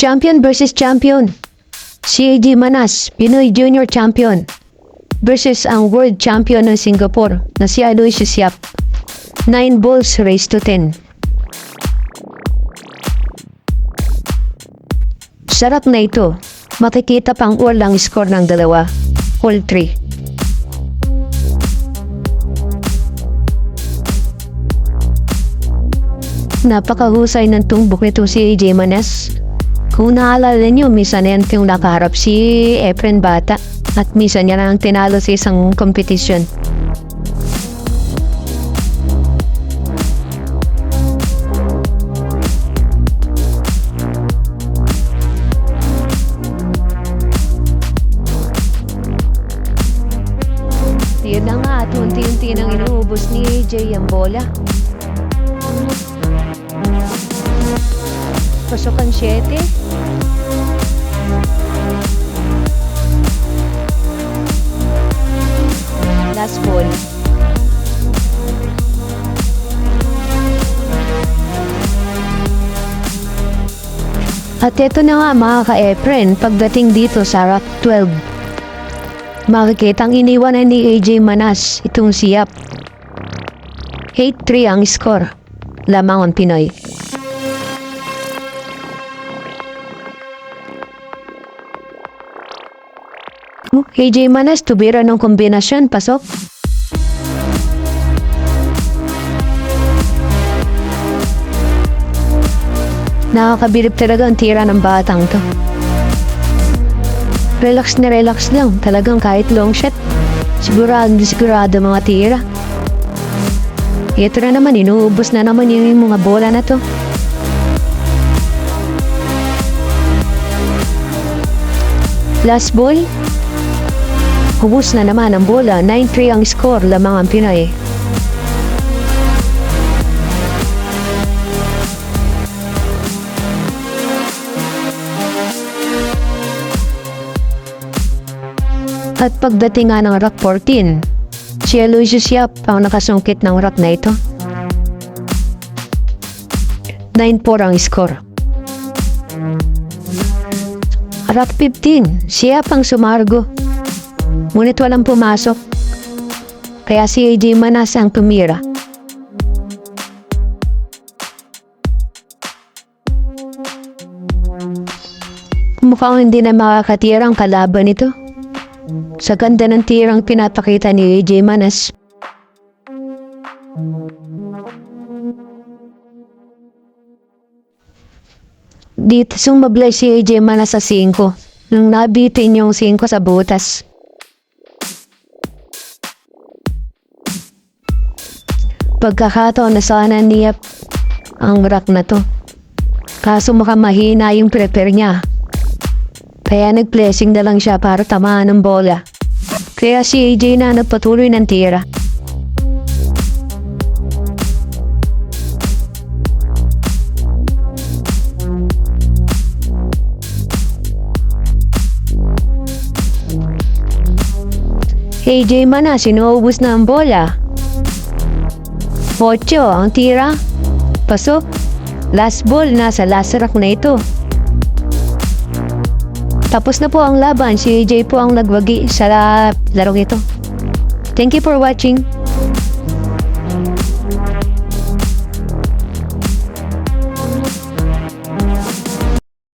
Champion versus champion. AJ Manas, Pinoy Junior Champion. Versus ang World Champion ng Singapore na si Aloysius Yap. 9 balls raised to 10. Sarap na ito. Makikita pang ulang score ng dalawa. Hole 3. Napakahusay ng tumbok nito si AJ Manes. Kung naalala niyo, minsan yan yung nakaharap si Efren Bata at minsan niya lang tinalo sa isang kompetisyon. Yun na nga at unti-unti nang inuubos ni AJ ang bola. Pasok ang 7. Last ball. At ito na nga mga ka-Efren pagdating dito sa Rock 12. Makikita ang iniwanan ni AJ Manas itong siyap. 8-3 ang score. Lamang ang Pinoy. AJ Manas, tubira ng kombinasyon. Pasok. Nakakabilib talaga ang tira ng batang to. Relax na relax lang. Talagang kahit long shot. Sigurado, sigurado mga tira. Ito na naman, inuubos na naman yung mga bola na to. Last ball. Hubos na naman ang bola. 9-3 ang score lamang ang Pinoy. At pagdating nga ng rock 14, si Aloysius Yap ang nakasungkit ng rock na ito. 9-4 ang score. Rock 15, siya pang sumargo. Ngunit walang pumasok. Kaya si AJ Manas ang tumira. Mukhang hindi na makakatira ang kalaban nito. Sa ganda ng tirang pinapakita ni AJ Manas. Dito sumablay si AJ Manas sa 5 nang nabitin yung 5 sa butas. Pagkakataon na sana niya ang rack na to. Kaso mukhang yung prepare niya. Kaya nag-blessing na lang siya para tamaan ng bola. Kaya si AJ na nagpatuloy ng tira. AJ Mana, sinuubos na ang bola. Ocho, ang tira. Pasok. Last ball, nasa last rack na ito. Tapos na po ang laban. Si AJ po ang nagwagi sa larong ito. Thank you for watching.